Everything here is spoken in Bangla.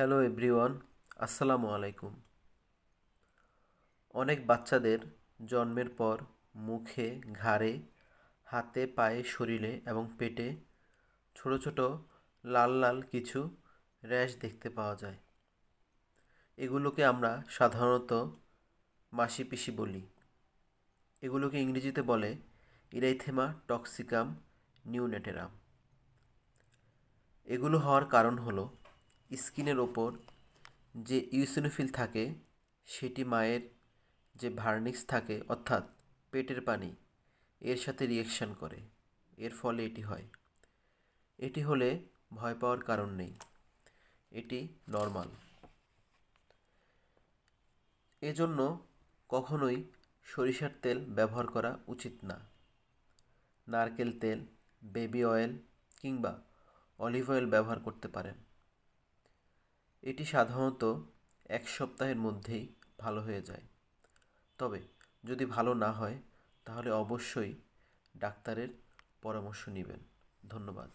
হ্যালো এভরিওয়ান, আসসালামু আলাইকুম। অনেক বাচ্চাদের জন্মের পর মুখে, ঘাড়ে, হাতে, পায়ে, শরীরে এবং পেটে ছোট ছোট লাল লাল কিছু র্যাশ দেখতে পাওয়া যায়। এগুলোকে আমরা সাধারণত মাসিপিসি বলি। এগুলোকে ইংরেজিতে বলে ইরাইথেমা টক্সিকাম নিউনেটেরাম। এগুলো হওয়ার কারণ হলো স্কিনের ওপর যে ইউসিনোফিল থাকে, সেটি মায়ের যে ভার্নিক্স থাকে, অর্থাৎ পেটের পানি, এর সাথে রিয়েকশন করে। এর ফলে এটি হয়। এটি হলে ভয় পাওয়ার কারণ নেই। এটি নর্মাল এজন্য কখনোই সরিষার তেল ব্যবহার করা উচিত না। নারকেল তেল বেবি অয়েল কিংবা অলিভ অয়েল ব্যবহার করতে পারেন। এটি সাধারণত এক সপ্তাহের মধ্যেই ভালো হয়ে যায়। তবে যদি ভালো না হয়, তাহলে অবশ্যই ডাক্তারের পরামর্শ নেবেন। ধন্যবাদ।